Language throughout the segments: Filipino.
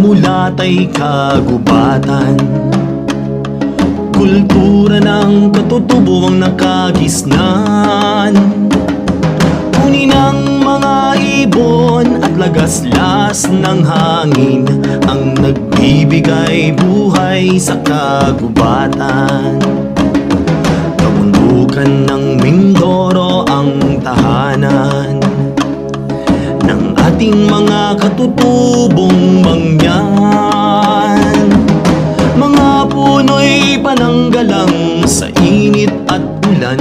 mulat ay kagubatan. Kultura ng katutubo ang nakagisnan. Kunin ang mga ibon at lagaslas ng hangin Ang nagbibigay buhay sa kagubatan. Kabundukan ng Mindoro ang tahanan ating mga katutubong mangyan. Mga puno'y pananggalang sa init at ulan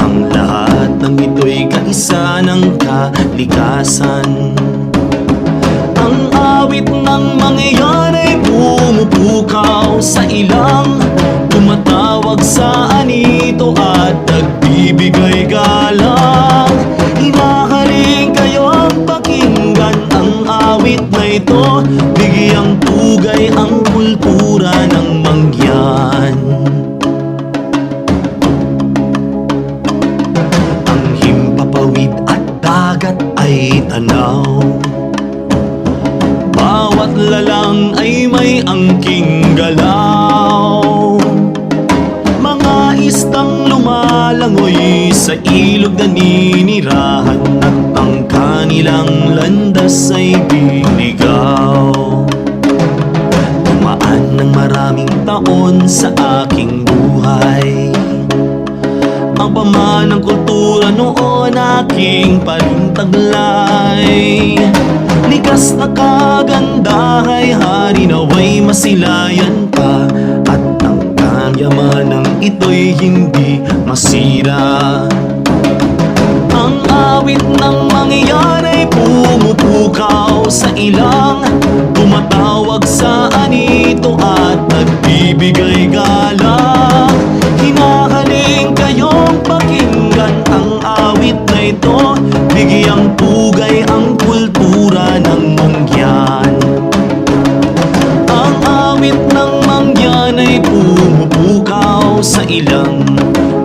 Ang lahat ng ito'y kaisa ng kalikasan. Ang awit ng mga yan ay pumupukaw sa ilang Tumatawag sa anito at nagbibigay galang ang kultura ng mangyan. Ang himpapawid at dagat ay tanaw. Bawat lalang ay may angking galaw. Mga istang lumalangoy sa ilog na ninirahan At ang kanilang landas ay maraming taon sa aking buhay. Ang pamanang kultura noon aking palintaglay. Likas na kagandahay hari naway masilayan pa At ang kayamanang ito'y hindi masira. Ang awit ng mangyan ay pumupukaw sa ilang anito at nagbibigay galang Hinahaling kayong pakinggan ang awit na ito. Bigyang pugay ang kultura ng mangyan Ang awit ng mangyan ay pumupukaw sa ilang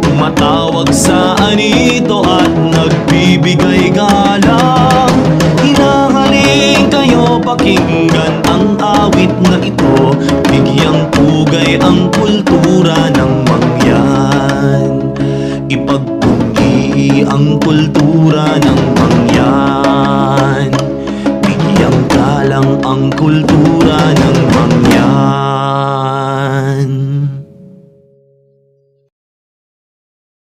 Tumatawag sa anito at nagbibigay galang Hinahaling kayo pakinggan ang awit na ito Bigyang pugay ang kultura ng mangyan. Ipagpuli ang kultura ng